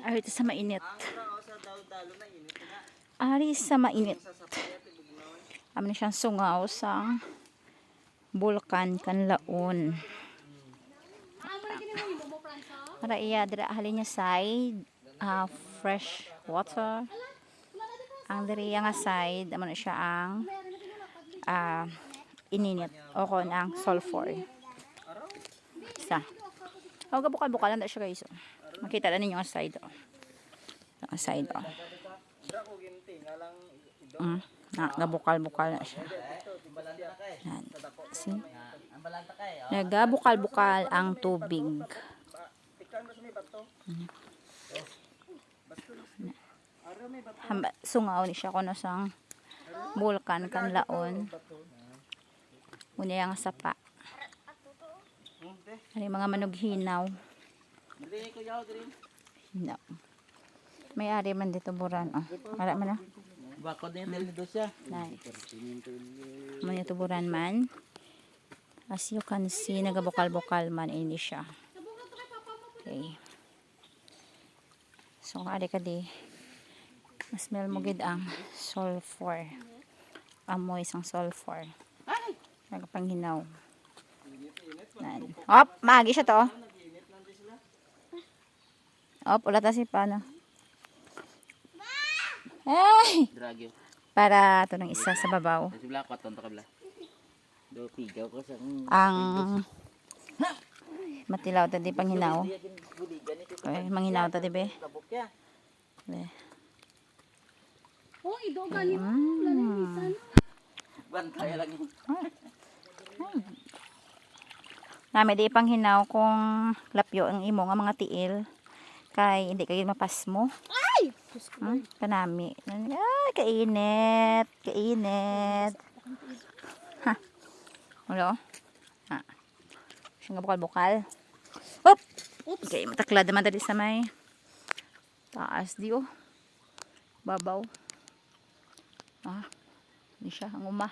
Ari ito sa mainit. Sa na init na. Ari sa mainit. Sa ibugnaw. Amin siyang sungaw sa Bulkan Kanlaon. Para iya dira halin niya side ah, fresh water. Ang diri nga side amo na siya ang ah, ininit o kon ang sulfur. Isa. O bukal-bukal na siya guys. oh. Makita na ninyo ang side oh. Ang side oh. Mm. Na, nabukal-bukal na siya. Yan. See? Nagabukal-bukal ang tubig. Bato. Hamba, sungaw ni siya kuno sang bulkan kanlaon. Una yang sapa. Hindi. Ano yung mga manughinaw. Dili ko yaw diri. Hinaw. May ari man dito buran. Oh. Wala man ah. Bakod din dili do siya. Nay. Mo nito buran man. As you can see, nagabukal-bukal man ini siya. Okay. So, ari ka di. Smell mo gid ang sulfur. Amoy sang sulfur. Nagapanghinaw. Nan. Op, magi siya to. Op, ulat na si paano. Ay! Dragyo. Para to ng isa sa babaw. Sa Ang matilaw ta di panghinaw. ito Okay, manghinaw ta di be. Be. Oh, ido gani mo. Mm. Bantay lang. Nami di panghinaw kung lapyo ang imo nga mga tiil kay hindi kay mapas mo. Ay! Hmm? Kanami. Ay, kainit. Kainit. Ha. Ulo. Ha. Siya nga bukal-bukal. Op! Oops. Okay, mataklad naman dali sa may taas di oh. Babaw. Ah, hindi siya ang uma.